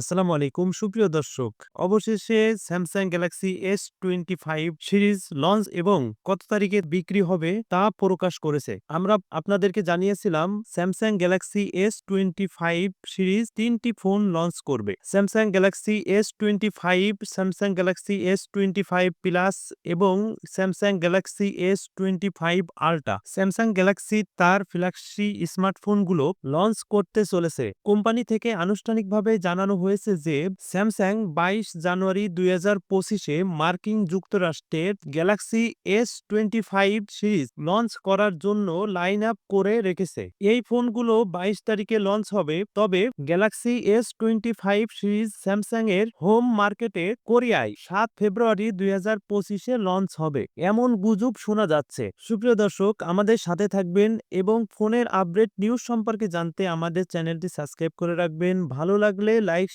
আসসালামু আলাইকুম। সুপ্রিয় দর্শক, অবশেষে Samsung Galaxy S twenty five series launch এবং কত তারিখে বিক্রি হবে তা প্রকাশ করেছে। আমরা আপনাদেরকে জানিয়েছিলাম Samsung Galaxy S twenty five series তিনটি ফোন লঞ্চ করবে। Samsung Galaxy S twenty five Samsung Galaxy S twenty five plus এবং Samsung Galaxy S twenty five ultra Samsung Galaxy তার ফ্ল্যাগশিপ স্মার্টফোনগুলো লঞ্চ করতে চলেছে। কোম্পানি থেকে আনুষ্ঠানিকভাবে জানানো হয়েছে যে, স্যামসাং বাইশ জানুয়ারি দুই হাজার পঁচিশে মার্কিন যুক্তরাষ্ট্রের Galaxy S twenty five series launch করার জন্য লাইন আপ করে রেখেছে। এই ফোনগুলো বাইশ তারিখে লঞ্চ হবে, তবে Galaxy S twenty five series Samsung এর হোম মার্কেটে কোরিয়ায় সাত ফেব্রুয়ারি দুই হাজার পঁচিশে লঞ্চ হবে, এমন গুজব শোনা যাচ্ছে। সুপ্রিয় দর্শক, আমাদের সাথে থাকবেন এবং ফোনের আপডেট নিউজ সম্পর্কে জানতে আমাদের চ্যানেলটি সাবস্ক্রাইব করে রাখবেন। ভালো লাগলে লাইক